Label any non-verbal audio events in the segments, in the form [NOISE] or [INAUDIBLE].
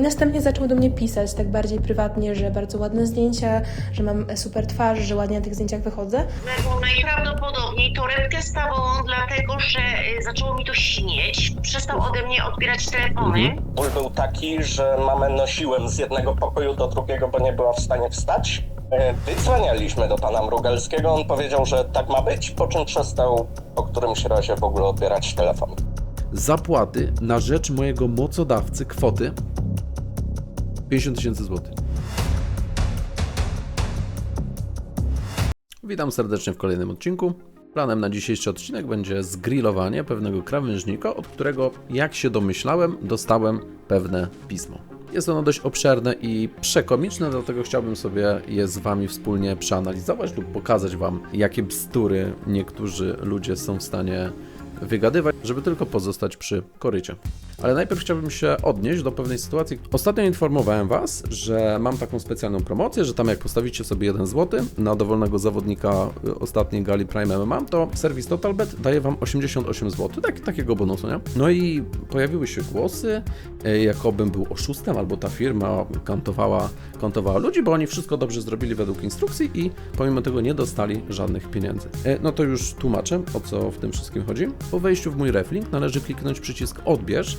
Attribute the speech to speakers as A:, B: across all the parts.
A: I następnie zaczął do mnie pisać tak bardziej prywatnie, że bardzo ładne zdjęcia, że mam super twarz, że ładnie na tych zdjęciach wychodzę.
B: Bo najprawdopodobniej torebkę stawą dlatego, że y, zaczęło mi to śnieć. Przestał ode mnie odbierać telefony.
C: Ból był taki, że mamę nosiłem z jednego pokoju do drugiego, bo nie była w stanie wstać. E, Wydzwanialiśmy do pana Mrugelskiego, on powiedział, że tak ma być, po czym przestał po którymś razie w ogóle odbierać telefon.
D: Zapłaty na rzecz mojego mocodawcy kwoty 50 tysięcy złotych. Witam serdecznie w kolejnym odcinku. Planem na dzisiejszy odcinek będzie zgrillowanie pewnego krawężnika, od którego, jak się domyślałem, dostałem pewne pismo. Jest ono dość obszerne i przekomiczne, dlatego chciałbym sobie je z Wami wspólnie przeanalizować lub pokazać Wam, jakie bzdury niektórzy ludzie są w stanie wygadywać, żeby tylko pozostać przy korycie. Ale najpierw chciałbym się odnieść do pewnej sytuacji. Ostatnio informowałem Was, że mam taką specjalną promocję, że tam jak postawicie sobie 1 zł na dowolnego zawodnika y, ostatniej gali Prime MMA, to serwis TotalBet daje Wam 88 zł, tak, takiego bonusu, nie? No i pojawiły się głosy, y, jakobym był oszustem, albo ta firma kantowała, kantowała ludzi, bo oni wszystko dobrze zrobili według instrukcji i pomimo tego nie dostali żadnych pieniędzy. Y, No to już tłumaczę, o co w tym wszystkim chodzi. Po wejściu w mój reflink należy kliknąć przycisk odbierz,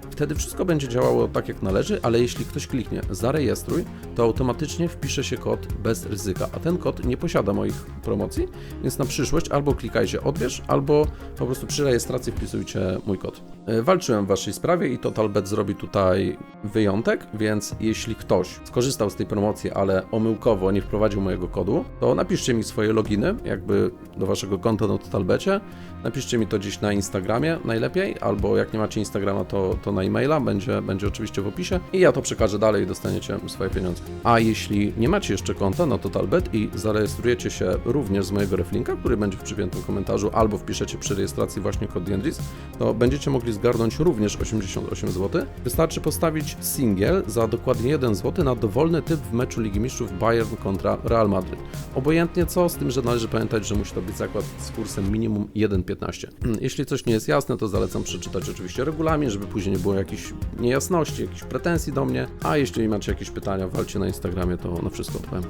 D: wtedy wszystko będzie działało tak jak należy, ale jeśli ktoś kliknie zarejestruj, to automatycznie wpisze się kod bez ryzyka, a ten kod nie posiada moich promocji, więc na przyszłość albo klikajcie odbierz, albo po prostu przy rejestracji wpisujcie mój kod. E, Walczyłem w waszej sprawie i TotalBet zrobi tutaj wyjątek, więc jeśli ktoś skorzystał z tej promocji, ale omyłkowo nie wprowadził mojego kodu, to napiszcie mi swoje loginy, jakby do waszego konta na TotalBecie, napiszcie mi to gdzieś na Instagramie najlepiej, albo jak nie macie Instagrama, to, to na e-maila, będzie, będzie oczywiście w opisie i ja to przekażę dalej i dostaniecie swoje pieniądze. A jeśli nie macie jeszcze konta na TotalBet i zarejestrujecie się również z mojego reflinka, który będzie w przypiętym komentarzu, albo wpiszecie przy rejestracji właśnie kod Diendris, to będziecie mogli zgarnąć również 88 zł. Wystarczy postawić singiel za dokładnie 1 zł na dowolny typ w meczu Ligi Mistrzów Bayern kontra Real Madrid. Obojętnie co, z tym, że należy pamiętać, że musi to być zakład z kursem minimum 1,15. [CLEARS THROAT] Jeśli coś nie jest jasne, to zalecam przeczytać oczywiście regulamin, żeby później nie było jakichś niejasności, jakichś pretensji do mnie. A jeśli macie jakieś pytania, walcie na Instagramie, to na wszystko odpowiem.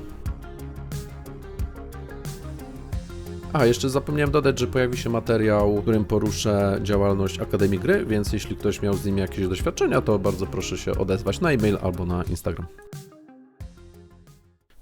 D: A, jeszcze zapomniałem dodać, że pojawi się materiał, którym poruszę działalność Akademii Gry, więc jeśli ktoś miał z nimi jakieś doświadczenia, to bardzo proszę się odezwać na e-mail albo na Instagram.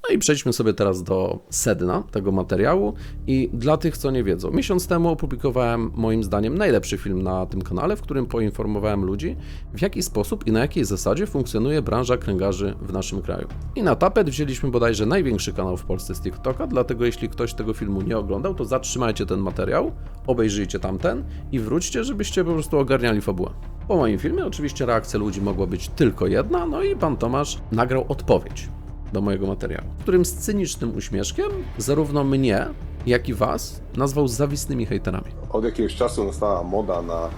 D: No i przejdźmy sobie teraz do sedna tego materiału. I dla tych, co nie wiedzą, miesiąc temu opublikowałem moim zdaniem najlepszy film na tym kanale, w którym poinformowałem ludzi, w jaki sposób i na jakiej zasadzie funkcjonuje branża kręgarzy w naszym kraju. I na tapet wzięliśmy bodajże największy kanał w Polsce z TikToka, dlatego jeśli ktoś tego filmu nie oglądał, to zatrzymajcie ten materiał, obejrzyjcie tamten i wróćcie, żebyście po prostu ogarniali fabułę. Po moim filmie oczywiście reakcja ludzi mogła być tylko jedna, no i pan Tomasz nagrał odpowiedź do mojego materiału, w którym z cynicznym uśmieszkiem zarówno mnie, jak i was nazwał zawistnymi hejterami.
E: Od jakiegoś czasu nastała moda na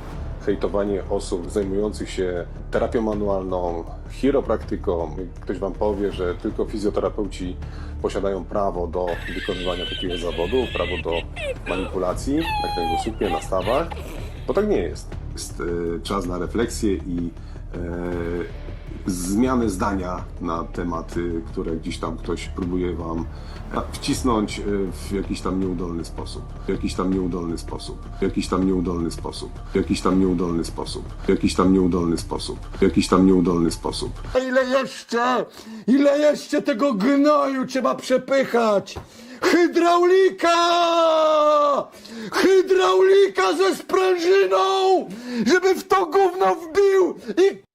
E: hejtowanie osób zajmujących się terapią manualną, chiropraktyką. Ktoś wam powie, że tylko fizjoterapeuci posiadają prawo do wykonywania takiego zawodu, prawo do manipulacji, tak jak suknie na stawach, bo tak nie jest. Jest e, czas na refleksję i e, zmiany zdania na tematy, które gdzieś tam ktoś próbuje wam wcisnąć e, w jakiś tam nieudolny sposób. W jakiś tam nieudolny sposób. W jakiś tam nieudolny sposób. W jakiś tam nieudolny sposób. W jakiś tam nieudolny sposób. W jakiś tam nieudolny sposób.
F: A ile jeszcze? Ile jeszcze tego gnoju trzeba przepychać? Hydraulika! Hydraulika ze sprężyną! Żeby w to gówno wbił i!
E: E,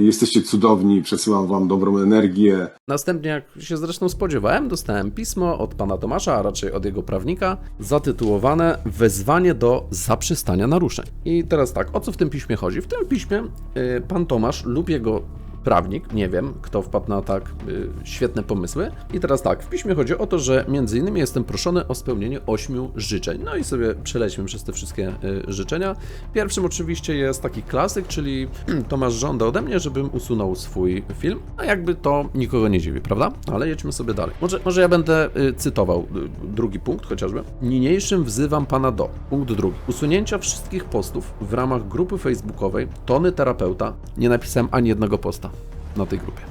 E: Jesteście cudowni, przesyłam wam dobrą energię.
D: Następnie, jak się zresztą spodziewałem, dostałem pismo od pana Tomasza, a raczej od jego prawnika, zatytułowane Wezwanie do zaprzestania naruszeń. I teraz tak, o co w tym piśmie chodzi? W tym piśmie y, pan Tomasz lub jego prawnik, nie wiem, kto wpadł na tak y, świetne pomysły. I teraz tak, w piśmie chodzi o to, że między innymi jestem proszony o spełnienie ośmiu życzeń. No i sobie przelećmy przez te wszystkie y, życzenia. Pierwszym oczywiście jest taki klasyk, czyli [CLEARS THROAT] Tomasz żąda ode mnie, żebym usunął swój film, a jakby to nikogo nie dziwi, prawda? Ale jedźmy sobie dalej. Może, może ja będę y, cytował y, drugi punkt chociażby. Niniejszym wzywam pana do. Punkt drugi. Usunięcia wszystkich postów w ramach grupy facebookowej Tony Terapeuta. Nie napisałem ani jednego posta na tej grupie.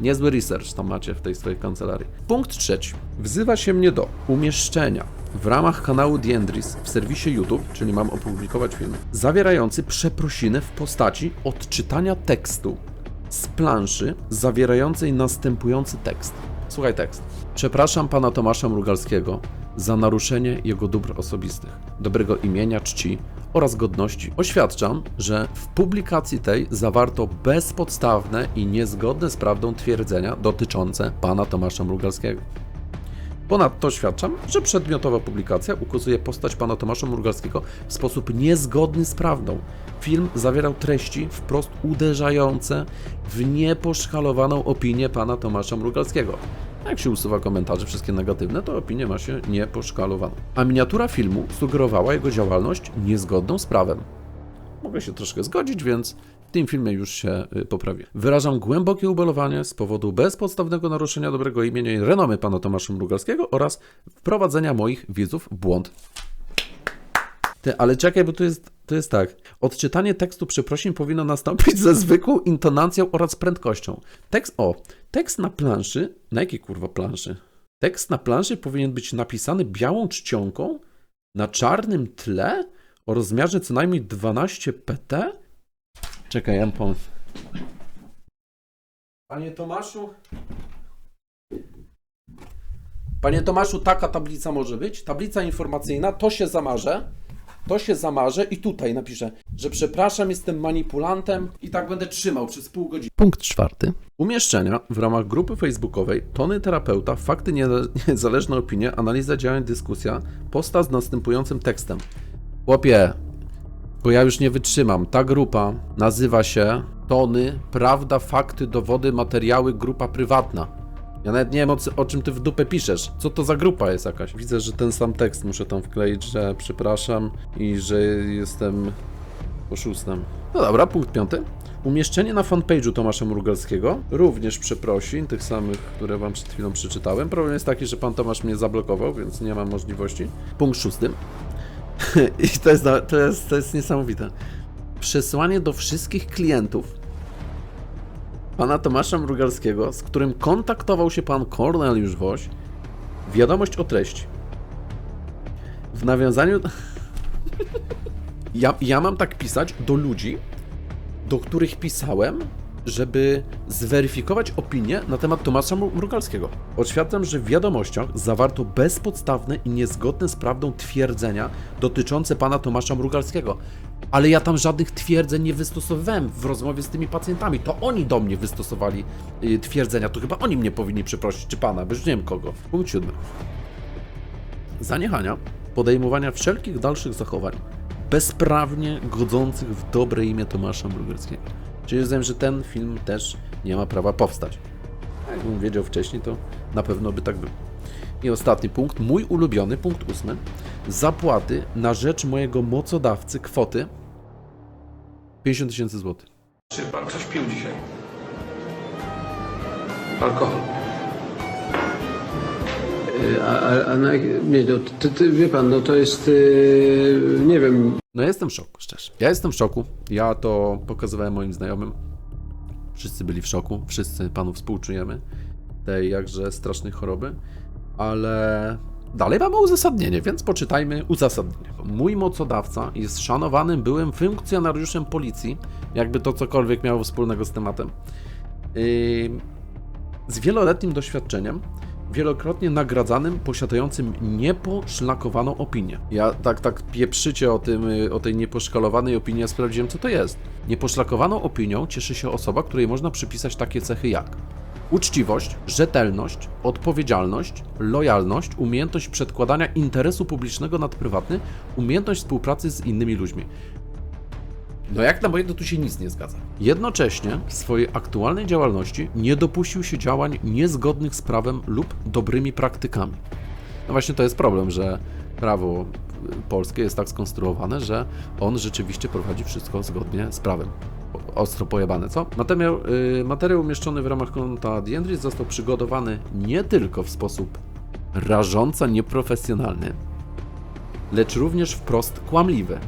D: Niezły research tam macie w tej swojej kancelarii. Punkt trzeci. Wzywa się mnie do umieszczenia w ramach kanału Diendris w serwisie YouTube, czyli mam opublikować filmy, zawierający przeprosiny w postaci odczytania tekstu z planszy zawierającej następujący tekst. Słuchaj tekst. Przepraszam pana Tomasza Mrugalskiego za naruszenie jego dóbr osobistych, dobrego imienia, czci oraz godności. Oświadczam, że w publikacji tej zawarto bezpodstawne i niezgodne z prawdą twierdzenia dotyczące pana Tomasza Mrugalskiego. Ponadto oświadczam, że przedmiotowa publikacja ukazuje postać pana Tomasza Murgalskiego w sposób niezgodny z prawdą. Film zawierał treści wprost uderzające w nieposzkalowaną opinię pana Tomasza Mrugalskiego. Jak się usuwa komentarze, wszystkie negatywne, to opinię ma się nieposzkalowaną. A miniatura filmu sugerowała jego działalność niezgodną z prawem. Mogę się troszkę zgodzić, więc w tym filmie już się y, poprawię. Wyrażam głębokie ubolewanie z powodu bezpodstawnego naruszenia dobrego imienia i renomy pana Tomasza Mrugalskiego oraz wprowadzenia moich widzów w błąd. Ty, ale czekaj, bo to jest, to jest tak. Odczytanie tekstu przeprosin powinno nastąpić ze zwykłą intonacją oraz prędkością. Tekst, o, tekst na planszy, na jakiej kurwa planszy? Tekst na planszy powinien być napisany białą czcionką na czarnym tle o rozmiarze co najmniej 12 pt. Czekaj, ja pomysł. Panie Tomaszu. Panie Tomaszu, taka tablica może być. Tablica informacyjna, to się zamarzę. To się zamarzę i tutaj napiszę, że przepraszam, jestem manipulantem i tak będę trzymał przez pół godziny. Punkt czwarty. Umieszczenia w ramach grupy facebookowej Tony Terapeuta, fakty nie- niezależne opinie, analiza działań, dyskusja, posta z następującym tekstem. Chłopie, bo ja już nie wytrzymam. Ta grupa nazywa się Tony, Prawda, Fakty, Dowody, Materiały, Grupa Prywatna. Ja nawet nie wiem o, o czym ty w dupę piszesz. Co to za grupa jest jakaś? Widzę, że ten sam tekst muszę tam wkleić, że przepraszam i że jestem oszustem. No dobra, punkt piąty. Umieszczenie na fanpage'u Tomasza Mrugalskiego również przeprosin, tych samych, które wam przed chwilą przeczytałem. Problem jest taki, że pan Tomasz mnie zablokował, więc nie mam możliwości. Punkt szósty. [LAUGHS] I to jest, to, jest, to jest niesamowite. Przesłanie do wszystkich klientów pana Tomasza Mrugalskiego, z którym kontaktował się pan Korneliusz Woś, wiadomość o treści. W nawiązaniu. [LAUGHS] ja, ja mam tak pisać do ludzi, do których pisałem, żeby zweryfikować opinię na temat Tomasza Mru- Mrugalskiego. Oświadczam, że w wiadomościach zawarto bezpodstawne i niezgodne z prawdą twierdzenia dotyczące pana Tomasza Mrugalskiego. Ale ja tam żadnych twierdzeń nie wystosowałem w rozmowie z tymi pacjentami. To oni do mnie wystosowali y, twierdzenia. To chyba oni mnie powinni przeprosić, czy pana, bo już nie wiem kogo. Punkt siódmy. Zaniechania podejmowania wszelkich dalszych zachowań bezprawnie godzących w dobre imię Tomasza Mrugalskiego. Czyli rozumiem, że ten film też nie ma prawa powstać. Jakbym wiedział wcześniej, to na pewno by tak było. I ostatni punkt, mój ulubiony, punkt ósmy. Zapłaty na rzecz mojego mocodawcy kwoty 50 tysięcy złotych.
G: Czy pan coś pił dzisiaj? Alkohol.
H: A, a, a na, nie, no, to, to, wie pan, no to jest, yy, nie wiem,
D: No jestem w szoku, szczerze. Ja jestem w szoku. Ja to pokazywałem moim znajomym. Wszyscy byli w szoku. Wszyscy panu współczujemy tej jakże strasznej choroby. Ale dalej mamy uzasadnienie, więc poczytajmy uzasadnienie. Mój mocodawca jest szanowanym byłym funkcjonariuszem policji, jakby to cokolwiek miało wspólnego z tematem. Yy, z wieloletnim doświadczeniem, wielokrotnie nagradzanym, posiadającym nieposzlakowaną opinię. Ja tak, tak pieprzycie o, tym, y, o tej nieposzkalowanej opinii, ja sprawdziłem, co to jest. Nieposzlakowaną opinią cieszy się osoba, której można przypisać takie cechy jak uczciwość, rzetelność, odpowiedzialność, lojalność, umiejętność przedkładania interesu publicznego nad prywatny, umiejętność współpracy z innymi ludźmi. No jak na moje, to tu się nic nie zgadza. Jednocześnie w swojej aktualnej działalności nie dopuścił się działań niezgodnych z prawem lub dobrymi praktykami. No właśnie to jest problem, że prawo polskie jest tak skonstruowane, że on rzeczywiście prowadzi wszystko zgodnie z prawem. Ostro pojebane, co? Materiał, y, materiał umieszczony w ramach konta Diendris został przygotowany nie tylko w sposób rażąco nieprofesjonalny, lecz również wprost kłamliwy.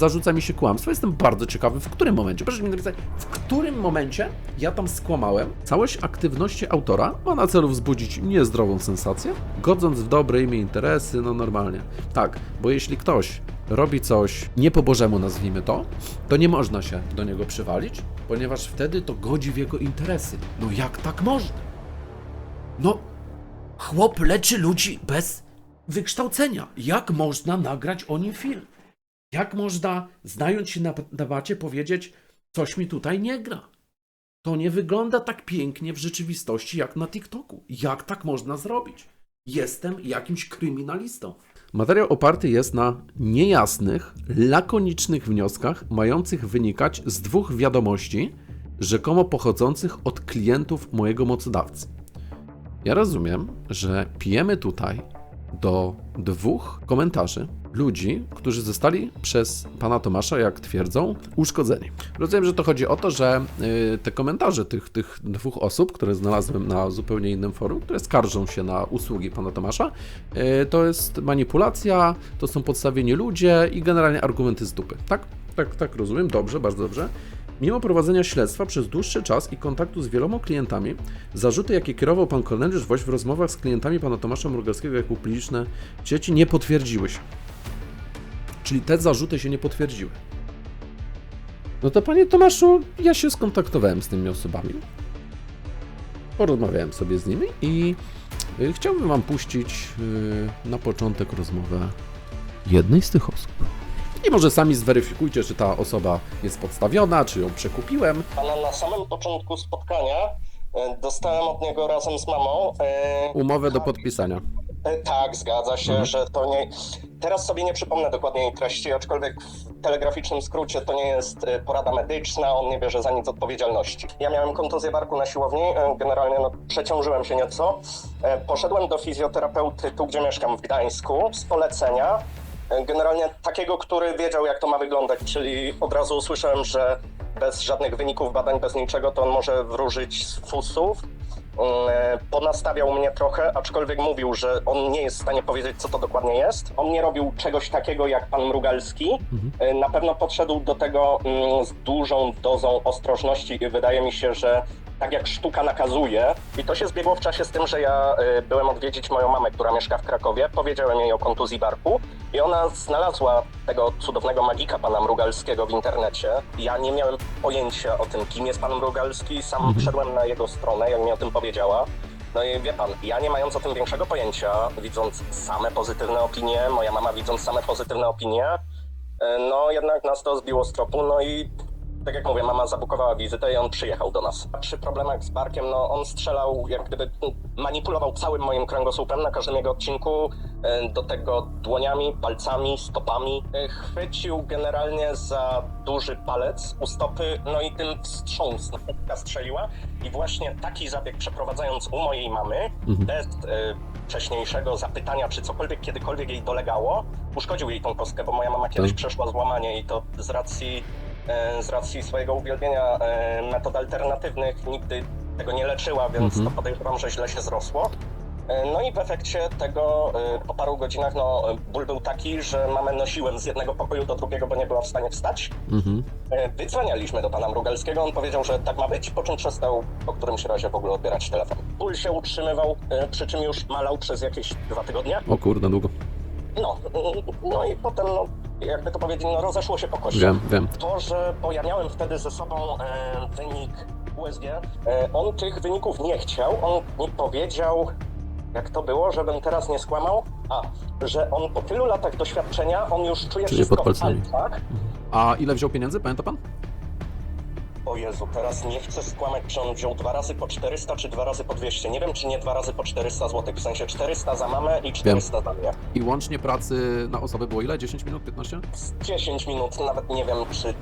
D: Zarzuca mi się kłamstwo. Jestem bardzo ciekawy, w którym momencie. Proszę mi napisać, w którym momencie ja tam skłamałem. Całość aktywności autora ma na celu wzbudzić niezdrową sensację, godząc w dobre imię interesy, no normalnie. Tak, bo jeśli ktoś robi coś nie po Bożemu, nazwijmy to, to nie można się do niego przywalić, ponieważ wtedy to godzi w jego interesy. No jak tak można? No, chłop leczy ludzi bez wykształcenia. Jak można nagrać o nim film? Jak można, znając się na temacie, powiedzieć, coś mi tutaj nie gra? To nie wygląda tak pięknie w rzeczywistości jak na TikToku. Jak tak można zrobić? Jestem jakimś kryminalistą. Materiał oparty jest na niejasnych, lakonicznych wnioskach, mających wynikać z dwóch wiadomości, rzekomo pochodzących od klientów mojego mocodawcy. Ja rozumiem, że pijemy tutaj do dwóch komentarzy ludzi, którzy zostali przez pana Tomasza, jak twierdzą, uszkodzeni. Rozumiem, że to chodzi o to, że y, te komentarze tych, tych dwóch osób, które znalazłem na zupełnie innym forum, które skarżą się na usługi pana Tomasza, y, to jest manipulacja, to są podstawieni ludzie i generalnie argumenty z dupy. Tak? Tak, tak rozumiem. Dobrze, bardzo dobrze. Mimo prowadzenia śledztwa przez dłuższy czas i kontaktu z wieloma klientami, zarzuty, jakie kierował pan Korneliusz Woś w rozmowach z klientami pana Tomasza Mrugalskiego, jak publiczne sieci, nie potwierdziły się. Czyli te zarzuty się nie potwierdziły. No to panie Tomaszu, ja się skontaktowałem z tymi osobami. Porozmawiałem sobie z nimi i y, chciałbym wam puścić y, na początek rozmowę jednej z tych osób. I może sami zweryfikujcie, czy ta osoba jest podstawiona, czy ją przekupiłem.
C: Ale na samym początku spotkania e, dostałem od niego razem z mamą. e,
D: Umowę do podpisania.
C: E, Tak, zgadza się,
D: Mhm.
C: że to nie. Teraz sobie nie przypomnę dokładnie jej treści, aczkolwiek w telegraficznym skrócie to nie jest e, porada medyczna, on nie bierze za nic odpowiedzialności. Ja miałem kontuzję barku na siłowni, e, generalnie no, przeciążyłem się nieco. E, Poszedłem do fizjoterapeuty tu, gdzie mieszkam w Gdańsku, z polecenia. Generalnie takiego, który wiedział, jak to ma wyglądać, czyli od razu usłyszałem, że bez żadnych wyników badań, bez niczego, to on może wróżyć z fusów. E, Ponastawiał mnie trochę, aczkolwiek mówił, że on nie jest w stanie powiedzieć, co to dokładnie jest. On nie robił czegoś takiego jak pan Mrugalski. E, Na pewno podszedł do tego mm, z dużą dozą ostrożności i wydaje mi się, że tak jak sztuka nakazuje, i to się zbiegło w czasie z tym, że ja e, byłem odwiedzić moją mamę, która mieszka w Krakowie, powiedziałem jej o kontuzji barku i ona znalazła tego cudownego magika pana Mrugalskiego w internecie. Ja nie miałem pojęcia o tym, kim jest pan Mrugalski, sam wszedłem na jego stronę, jak mi o tym powiedziała. No i wie pan, ja nie mając o tym większego pojęcia, widząc same pozytywne opinie, moja mama widząc same pozytywne opinie, e, no jednak nas to zbiło z tropu, no i tak jak mówię, mama zabukowała wizytę i on przyjechał do nas. Przy problemach z barkiem, no on strzelał, jak gdyby mm, manipulował całym moim kręgosłupem na każdym jego odcinku, e, do tego dłoniami, palcami, stopami. E, Chwycił generalnie za duży palec u stopy, no i tym wstrząs, na strzeliła. I właśnie taki zabieg przeprowadzając u mojej mamy, bez e, wcześniejszego zapytania, czy cokolwiek kiedykolwiek jej dolegało, uszkodził jej tą kostkę, bo moja mama kiedyś
D: Tak.
C: przeszła złamanie i to z racji z racji swojego uwielbienia e, metod alternatywnych nigdy tego nie leczyła, więc
D: Mhm.
C: to podejrzewam, że źle się zrosło. E, No i w efekcie tego e, po paru godzinach no, ból był taki, że mamę nosiłem z jednego pokoju do drugiego, bo nie była w stanie wstać.
D: Mhm.
C: E, Wydzwanialiśmy do pana Mrugalskiego, on powiedział, że tak ma być, po czym przestał po którymś razie w ogóle odbierać telefon. Ból się utrzymywał, e, przy czym już malał przez jakieś dwa tygodnie.
D: O kurde, długo.
C: No, no i potem, no, jakby to powiedzieć, no, rozeszło się po kości.
D: Wiem, wiem.
C: To, że bo ja miałem wtedy ze sobą e, wynik USG, e, on tych wyników nie chciał, on mi powiedział, jak to było, żebym teraz nie skłamał, a, że on po tylu latach doświadczenia, on już czuje
D: Czuje
C: wszystko
D: pod palcami.
C: w palcach.
D: A ile wziął pieniędzy, pamięta pan?
C: O Jezu, teraz nie chcę skłamać, czy on wziął dwa razy po 400, czy dwa razy po 200. Nie wiem, czy nie dwa razy po 400 zł, w sensie 400 za mamę i 400 za mnie.
D: I łącznie pracy na osobę było ile? 10 minut, 15?
C: Z 10 minut, nawet nie wiem, czy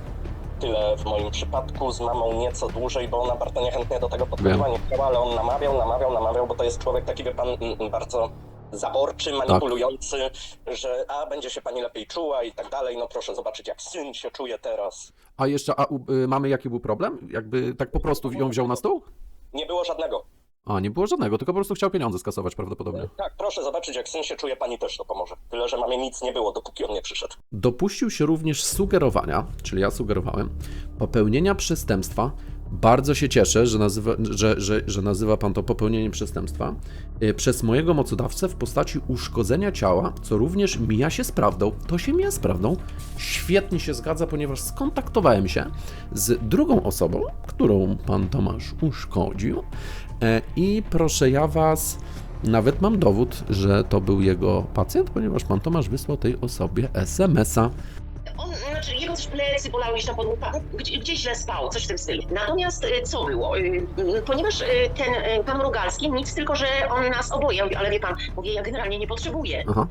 C: tyle w moim przypadku, z mamą nieco dłużej, bo ona bardzo niechętnie do tego podchodziła, nie chciała, ale on namawiał, namawiał, namawiał, bo to jest człowiek taki, wie pan, mm, bardzo zaborczy, manipulujący, że a, będzie się pani lepiej czuła i tak dalej, no proszę zobaczyć, jak syn się czuje teraz.
D: A jeszcze, a u, y, mamy jaki był problem? Jakby tak po prostu ją wziął na stół?
C: Nie było żadnego.
D: A, nie było żadnego, tylko po prostu chciał pieniądze skasować prawdopodobnie.
C: Tak, proszę zobaczyć, jak syn się czuje, pani też to pomoże. Tyle, że mamie nic nie było, dopóki on nie przyszedł.
D: Dopuścił się również sugerowania, czyli ja sugerowałem, popełnienia przestępstwa. Bardzo się cieszę, że nazywa, że, że, że nazywa pan to popełnieniem przestępstwa y, przez mojego mocodawcę w postaci uszkodzenia ciała, co również mija się z prawdą. To się mija z prawdą. Świetnie się zgadza, ponieważ skontaktowałem się z drugą osobą, którą pan Tomasz uszkodził. E, I proszę ja was, nawet mam dowód, że to był jego pacjent, ponieważ pan Tomasz wysłał tej osobie SMS-a.
B: On, znaczy jego też plecy bolały gdzieś tam podłupa, gdzie, gdzieś źle spał, coś w tym stylu. Natomiast y, co było? Y, Ponieważ y, ten pan Mrugalski, nic tylko, że on nas oboje, ja mówię, ale wie pan, mówię, ja generalnie nie potrzebuję.
D: Aha.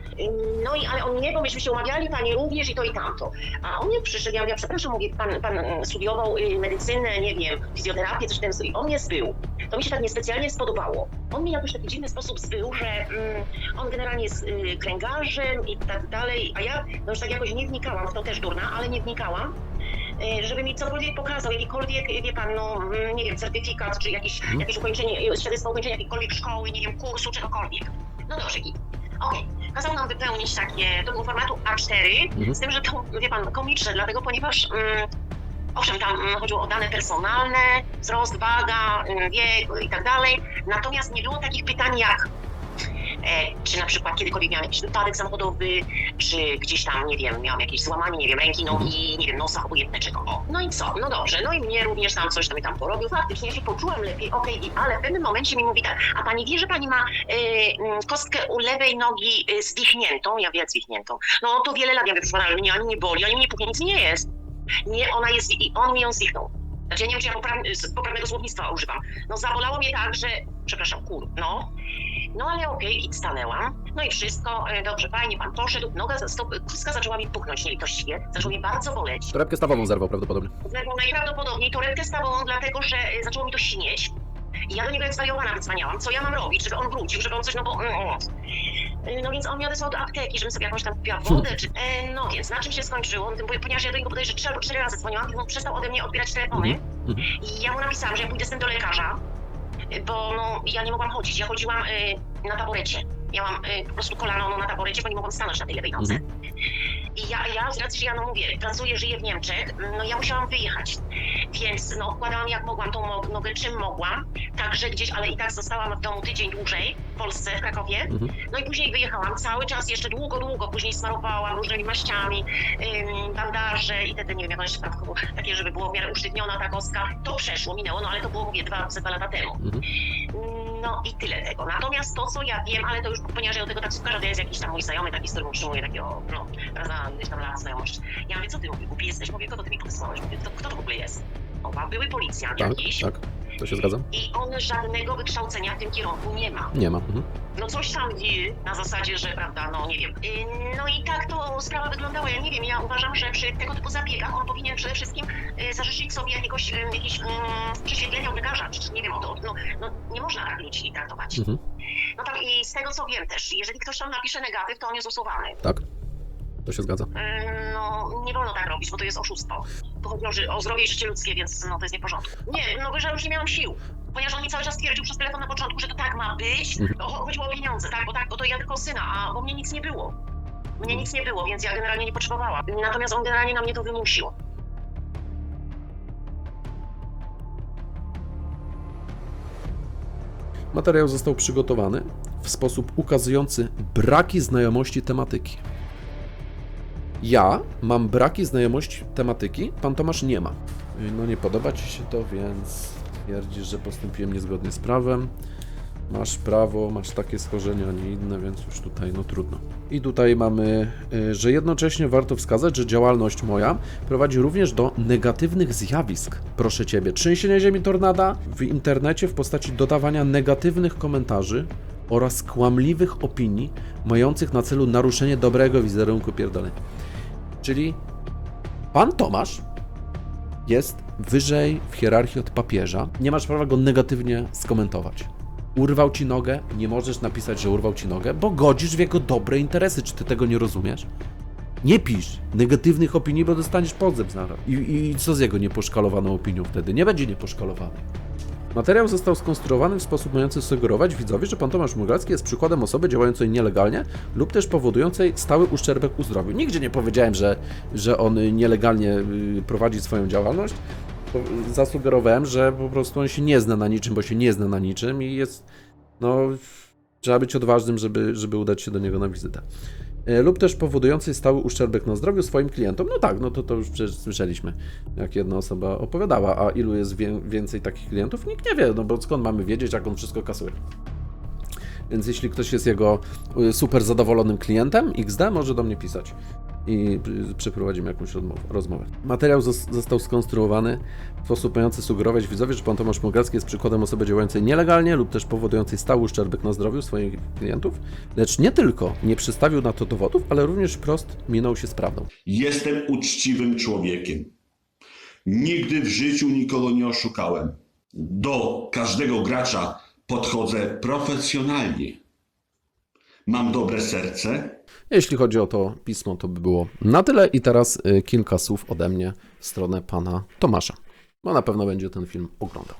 B: No i ale on nie, bo myśmy się umawiali, pani również i to i tamto. A on nie przyszedł, ja mówię, przepraszam, mówię, pan, pan studiował medycynę, nie wiem, fizjoterapię, coś w tym stylu. On mnie zbył. To mi się tak niespecjalnie spodobało. On mi jakoś w taki dziwny sposób zbył, że mm, on generalnie jest y, kręgarzem i tak dalej, a ja no już tak jakoś nie wnikałam, w to też durna, ale nie wnikałam, y, żeby mi cokolwiek pokazał, jakikolwiek, wie pan, no mm, nie wiem, certyfikat, czy jakieś, jakieś ukończenie, świadectwo ukończenia jakiejkolwiek szkoły, nie wiem, kursu, czegokolwiek. No dobrze, i okej. Kazał nam wypełnić takie, to było formatu A4,
D: Mhm.
B: z tym, że to, wie pan, komiczne, dlatego, ponieważ mm, Owszem, tam mm, chodziło o dane personalne, wzrost, waga, mm, wiek i tak dalej. Natomiast nie było takich pytań jak czy na przykład kiedykolwiek miałam jakiś wypadek samochodowy, czy gdzieś tam, nie wiem, miałam jakieś złamanie, nie wiem, ręki, nogi, nie wiem, nosa, obojętne czego. No i co? No dobrze, no i mnie również tam coś tam tam porobił. Faktycznie się poczułam lepiej, okej, i ale w pewnym momencie mi mówi tak, a pani wie, że pani ma e, mm, kostkę u lewej nogi e, zwichniętą? Ja wiem, zwichniętą. No to wiele lat, ja mówię, mnie ani nie boli, ani nie puknie, nic nie jest. Nie, ona jest i on mi ją zwichnął. Znaczy ja nie wiem, czy ja poprawnego słownictwa używam. No zabolało mnie tak, że, przepraszam, kur, no. No ale okej, i stanęłam. No i wszystko, e, dobrze, fajnie, pan poszedł. Noga, stop, kostka zaczęła mi puknąć nielitościwie. Zaczęło mnie bardzo boleć.
D: Torebkę stawową zerwał prawdopodobnie.
B: Zerwał najprawdopodobniej torebkę stawową, dlatego że e, zaczęło mi to śnieć. I ja do niego jak zwariowana wydzwaniałam, co ja mam robić, żeby on wrócił, żeby on coś, no bo... mm, mm. E, No więc on mnie odesłał do apteki, żebym sobie jakąś tam kupiła wodę, czy... No więc na czym się skończyło? Ponieważ ja do niego bodajże trzy albo cztery razy dzwoniłam, on przestał ode mnie odbierać telefony.
D: Mhm. Mhm.
B: I ja mu napisałam, że ja pójdę z tym do lekarza, bo no, ja nie mogłam chodzić. Ja chodziłam e, na taborecie. Miałam e, po prostu kolano no, na taborecie, bo nie mogłam stanąć na tej lewej nodze. I ja, ja z racji, że ja no mówię, pracuję, żyję w Niemczech, no ja musiałam wyjechać. Więc no odkładałam jak mogłam tą nogę, czym mogłam. Także gdzieś, ale i tak zostałam w domu tydzień dłużej w Polsce, w Krakowie.
D: Mhm.
B: No i później wyjechałam cały czas, jeszcze długo, długo. Później smarowałam różnymi maściami, ym, bandaże i wtedy nie wiem, jak one się tam takie, żeby było w miarę usztywniona ta kostka. To przeszło, minęło, no ale to było, mówię, dwa, dwa lata temu.
D: Mhm.
B: No i tyle tego. Natomiast to, co ja wiem, ale to już ponieważ ja do tego taksówkarza to jest jakiś tam mój znajomy, taki, z którym utrzymuję takiego, no, raz na ileś tam lat znajomość. Ja mówię, co ty mówię, głupi jesteś? Mówię, kogo ty mi podesłałeś? Mówię, to, kto to w ogóle jest? Oba, były policjant
D: Tak,
B: jakiś
D: tak. To się zgadza?
B: i on żadnego wykształcenia w tym kierunku nie ma.
D: Nie ma. Mhm.
B: No coś tam wie na zasadzie, że prawda, no nie wiem. Yy, No i tak to sprawa wyglądała. Ja nie wiem, ja uważam, że przy tego typu zabiegach on powinien przede wszystkim yy, zażyczyć sobie jakiegoś, yy, jakieś prześwietlenia u lekarza, czy, nie wiem, o to, no, no nie można tak ludzi traktować.
D: Mhm.
B: No tak i z tego co wiem też, jeżeli ktoś tam napisze negatyw, to on jest usuwany.
D: Tak. To się zgadza.
B: Yy, No nie wolno tak robić, bo to jest oszustwo. Chodzi o, ży- o zdrowie i życie ludzkie, więc no to jest nie w porządku. Nie, no że już nie miałam sił. Ponieważ on mi cały czas twierdził przez telefon na początku, że to tak ma być.
D: Mhm.
B: No, chodziło o pieniądze, tak, bo tak, bo to ja tylko syna, a bo mnie nic nie było. Mnie nic nie było, więc ja generalnie nie potrzebowałam. Natomiast on generalnie na mnie to wymusił.
D: Materiał został przygotowany w sposób ukazujący braki znajomości tematyki. Ja mam braki znajomości tematyki, pan Tomasz nie ma. No nie podoba ci się to, więc twierdzisz, że postąpiłem niezgodnie z prawem. masz prawo, masz takie schorzenia, a nie inne, więc już tutaj no trudno. I tutaj mamy, y, że jednocześnie warto wskazać, że działalność moja prowadzi również do negatywnych zjawisk. Proszę Ciebie, trzęsienia ziemi tornada w internecie w postaci dodawania negatywnych komentarzy oraz kłamliwych opinii mających na celu naruszenie dobrego wizerunku pierdolenia. Czyli pan Tomasz jest wyżej w hierarchii od papieża. Nie masz prawa go negatywnie skomentować. Urwał ci nogę, nie możesz napisać, że urwał ci nogę, bo godzisz w jego dobre interesy. Czy ty tego nie rozumiesz? Nie pisz negatywnych opinii, bo dostaniesz pozew zaraz. I, I co z jego nieposzkalowaną opinią wtedy? Nie będzie nieposzkalowany. Materiał został skonstruowany w sposób mający sugerować widzowi, że pan Tomasz Mugalski jest przykładem osoby działającej nielegalnie lub też powodującej stały uszczerbek u zdrowiu. Nigdzie nie powiedziałem, że, że on nielegalnie y, prowadzi swoją działalność. Zasugerowałem, że po prostu on się nie zna na niczym, bo się nie zna na niczym i jest, no, trzeba być odważnym, żeby, żeby udać się do niego na wizytę. E, Lub też powodującej stały uszczerbek na zdrowiu swoim klientom. No tak, no to, to już przecież słyszeliśmy, jak jedna osoba opowiadała. A ilu jest wię- więcej takich klientów? Nikt nie wie, no bo skąd mamy wiedzieć, jak on wszystko kasuje. Więc jeśli ktoś jest jego y, super zadowolonym klientem, XD może do mnie pisać i przeprowadzimy jakąś rozmowę-. Materiał zos- został skonstruowany w sposób mający sugerować widzowi, że pan Tomasz Mogalski jest przykładem osoby działającej nielegalnie lub też powodującej stały uszczerbek na zdrowiu swoich klientów, lecz nie tylko nie przedstawił na to dowodów, ale również wprost minął się z prawdą.
I: Jestem uczciwym człowiekiem. Nigdy w życiu nikogo nie oszukałem. Do każdego gracza podchodzę profesjonalnie. Mam dobre serce,
D: Jeśli chodzi o to pismo, to by było na tyle. I teraz y, kilka słów ode mnie w stronę pana Tomasza, bo na pewno będzie ten film oglądał.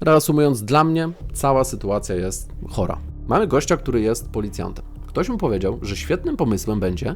D: Reasumując, dla mnie cała sytuacja jest chora. Mamy gościa, który jest policjantem. Ktoś mu powiedział, że świetnym pomysłem będzie,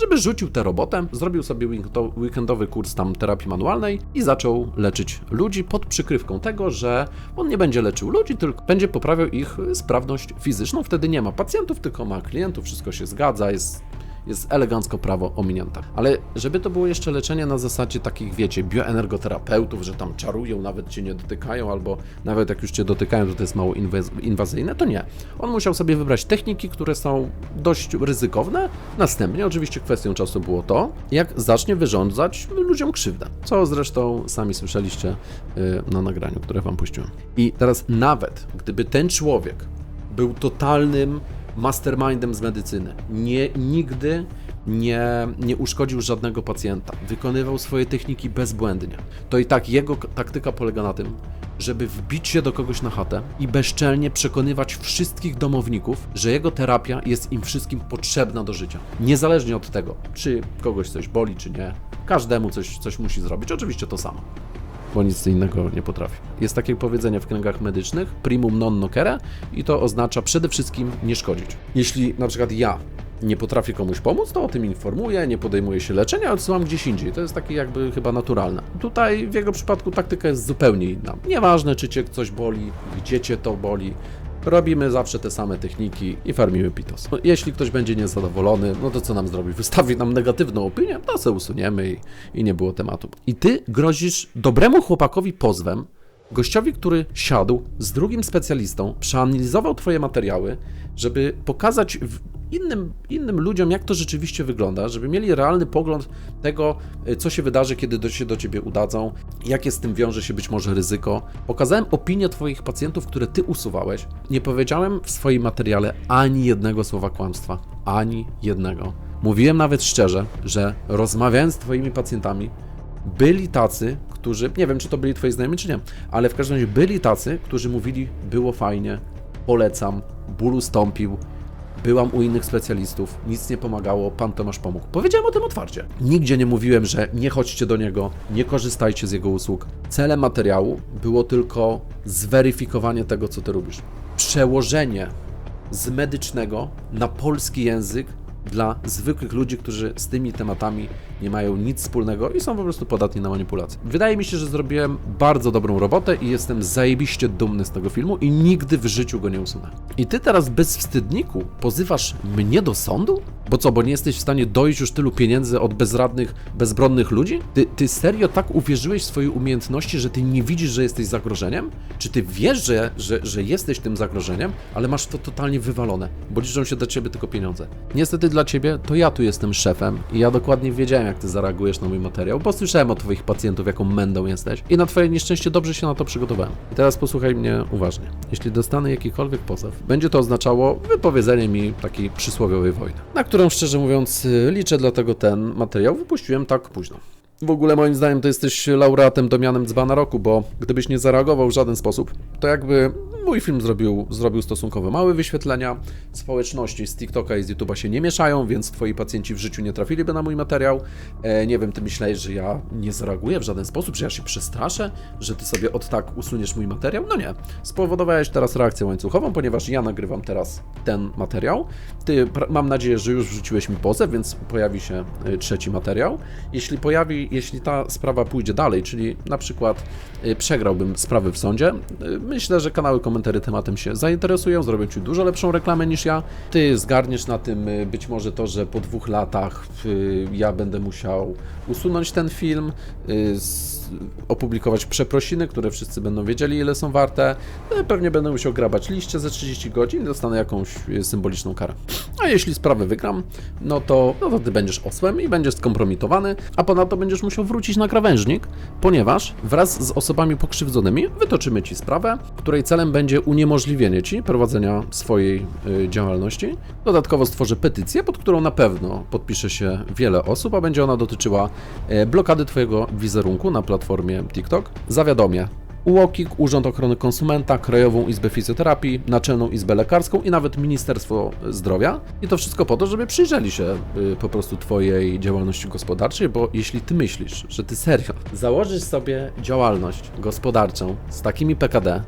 D: żeby rzucił tę robotę, zrobił sobie weekendo- weekendowy kurs tam terapii manualnej i zaczął leczyć ludzi pod przykrywką tego, że on nie będzie leczył ludzi, tylko będzie poprawiał ich sprawność fizyczną. Wtedy nie ma pacjentów, tylko ma klientów, wszystko się zgadza, jest, jest elegancko prawo ominięte. Ale żeby to było jeszcze leczenie na zasadzie takich, wiecie, bioenergoterapeutów, że tam czarują, nawet cię nie dotykają, albo nawet jak już cię dotykają, to to jest mało inwaz- inwazyjne, to nie. On musiał sobie wybrać techniki, które są dość ryzykowne. Następnie, oczywiście, kwestią czasu było to, jak zacznie wyrządzać ludziom krzywdę. Co zresztą sami słyszeliście y, na nagraniu, które wam puściłem. I teraz, nawet gdyby ten człowiek był totalnym mastermindem z medycyny, nie, nigdy nie, nie uszkodził żadnego pacjenta, wykonywał swoje techniki bezbłędnie, to i tak jego taktyka polega na tym, żeby wbić się do kogoś na chatę i bezczelnie przekonywać wszystkich domowników, że jego terapia jest im wszystkim potrzebna do życia. Niezależnie od tego, czy kogoś coś boli, czy nie, każdemu coś, coś musi zrobić. Oczywiście to samo bo nic innego nie potrafi. Jest takie powiedzenie w kręgach medycznych, primum non nocere i to oznacza przede wszystkim nie szkodzić. Jeśli na przykład ja nie potrafię komuś pomóc, to o tym informuję, nie podejmuję się leczenia, odsyłam gdzieś indziej. To jest takie jakby chyba naturalne. Tutaj w jego przypadku taktyka jest zupełnie inna. Nieważne, czy cię coś boli, gdzie cię to boli, Robimy zawsze te same techniki i farmimy pitos. No, jeśli ktoś będzie niezadowolony, no to co nam zrobi? Wystawi nam negatywną opinię, to se usuniemy i, i nie było tematu. I ty grozisz dobremu chłopakowi pozwem, gościowi, który siadł z drugim specjalistą, przeanalizował twoje materiały, żeby pokazać innym, innym ludziom, jak to rzeczywiście wygląda, żeby mieli realny pogląd tego, y, co się wydarzy, kiedy do, się do ciebie udadzą, jakie z tym wiąże się być może ryzyko. Pokazałem opinię twoich pacjentów, które ty usuwałeś. Nie powiedziałem w swoim materiale ani jednego słowa kłamstwa. Ani jednego. Mówiłem nawet szczerze, że rozmawiając z twoimi pacjentami, byli tacy, którzy, nie wiem czy to byli twoi znajomi czy nie, ale w każdym razie byli tacy, którzy mówili, było fajnie, polecam, ból ustąpił, byłam u innych specjalistów, nic nie pomagało, pan Tomasz pomógł. Powiedziałem o tym otwarcie. Nigdzie nie mówiłem, że nie chodźcie do niego, nie korzystajcie z jego usług. Celem materiału było tylko zweryfikowanie tego, co ty robisz. Przełożenie z medycznego na polski język dla zwykłych ludzi, którzy z tymi tematami nie mają nic wspólnego i są po prostu podatni na manipulacje. Wydaje mi się, że zrobiłem bardzo dobrą robotę i jestem zajebiście dumny z tego filmu i nigdy w życiu go nie usunę. I ty teraz bezwstydniku pozywasz mnie do sądu? Bo co, bo nie jesteś w stanie dojść już tylu pieniędzy od bezradnych, bezbronnych ludzi? Ty, ty serio tak uwierzyłeś w swoje umiejętności, że ty nie widzisz, że jesteś zagrożeniem? Czy ty wiesz, że, że, że jesteś tym zagrożeniem, ale masz to totalnie wywalone, bo liczą się dla ciebie tylko pieniądze? Niestety dla ciebie to ja tu jestem szefem i ja dokładnie wiedziałem, jak ty zareagujesz na mój materiał, bo słyszałem od twoich pacjentów, jaką mędą jesteś i na twoje nieszczęście dobrze się na to przygotowałem. I teraz posłuchaj mnie uważnie. Jeśli dostanę jakikolwiek pozew, będzie to oznaczało wypowiedzenie mi takiej przysłowiowej wojny, na którą szczerze mówiąc y, liczę, dlatego ten materiał wypuściłem tak późno. W ogóle moim zdaniem to jesteś laureatem domianem dzbana roku, bo gdybyś nie zareagował w żaden sposób, to jakby mój film zrobił, zrobił stosunkowo małe wyświetlenia, społeczności z TikToka i z YouTube'a się nie mieszają, więc twoi pacjenci w życiu nie trafiliby na mój materiał. E, nie wiem, ty myślałeś, że ja nie zareaguję w żaden sposób, że ja się przestraszę, że ty sobie od tak usuniesz mój materiał? No nie. Spowodowałeś teraz reakcję łańcuchową, ponieważ ja nagrywam teraz ten materiał. Ty, mam nadzieję, że już wrzuciłeś mi pozew, więc pojawi się y, trzeci materiał. Jeśli pojawi, jeśli ta sprawa pójdzie dalej, czyli na przykład y, przegrałbym sprawy w sądzie, y, myślę, że kanały komentarzy tematem się zainteresują, zrobią ci dużo lepszą reklamę niż ja. Ty zgarniesz na tym y, być może to, że po dwóch latach ja będę musiał usunąć ten film, opublikować przeprosiny, które wszyscy będą wiedzieli, ile są warte. Y, Pewnie będę musiał grabać liście ze 30 godzin i dostanę jakąś y, symboliczną karę. A jeśli sprawę wygram, no to, no to ty będziesz osłem i będziesz skompromitowany, a ponadto będziesz musiał wrócić na krawężnik, ponieważ wraz z osobami pokrzywdzonymi wytoczymy ci sprawę, której celem będzie uniemożliwienie ci prowadzenia swojej y, działalności. Dodatkowo stworzę petycję, pod którą na pewno podpisze się wiele osób, a będzie ona dotyczyła e, blokady twojego wizerunku na platformie TikTok. Zawiadomię UOKiK, Urząd Ochrony Konsumenta, Krajową Izbę Fizjoterapii, Naczelną Izbę Lekarską i nawet Ministerstwo Zdrowia. I to wszystko po to, żeby przyjrzeli się y, po prostu Twojej działalności gospodarczej, bo jeśli Ty myślisz, że Ty serio założysz sobie działalność gospodarczą z takimi PKD,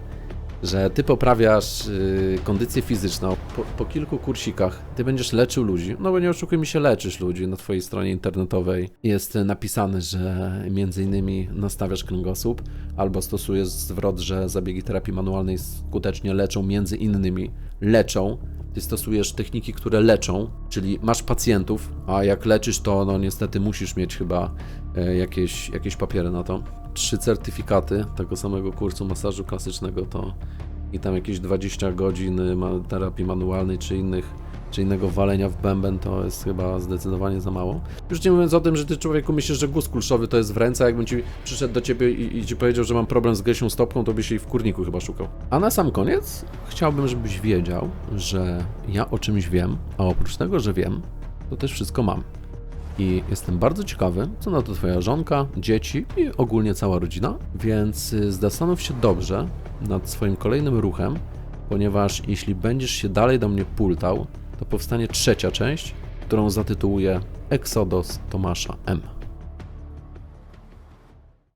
D: że ty poprawiasz y, kondycję fizyczną po, po kilku kursikach, ty będziesz leczył ludzi, no bo nie oszukujmy się, leczysz ludzi. Na twojej stronie internetowej jest napisane, że między innymi nastawiasz kręgosłup albo stosujesz zwrot, że zabiegi terapii manualnej skutecznie leczą, między innymi leczą. Ty stosujesz techniki, które leczą, czyli masz pacjentów, a jak leczysz, to no niestety musisz mieć chyba jakieś, jakieś papiery na to. Trzy certyfikaty tego samego kursu masażu klasycznego to i tam jakieś 20 godzin ma- terapii manualnej czy innych czy innego walenia w bęben to jest chyba zdecydowanie za mało. Już nie mówiąc o tym, że ty człowieku myślisz, że guz kulszowy to jest w ręce, jakbym ci przyszedł do ciebie i, i ci powiedział, że mam problem z gęsią stopką, to byś jej w kurniku chyba szukał. A na sam koniec chciałbym, żebyś wiedział, że ja o czymś wiem, a oprócz tego, że wiem, to też wszystko mam. I jestem bardzo ciekawy, co na to twoja żonka, dzieci i ogólnie cała rodzina, więc y, zastanów się dobrze nad swoim kolejnym ruchem, ponieważ jeśli będziesz się dalej do mnie pultał, to powstanie trzecia część, którą zatytułuję Exodus Tomasza M.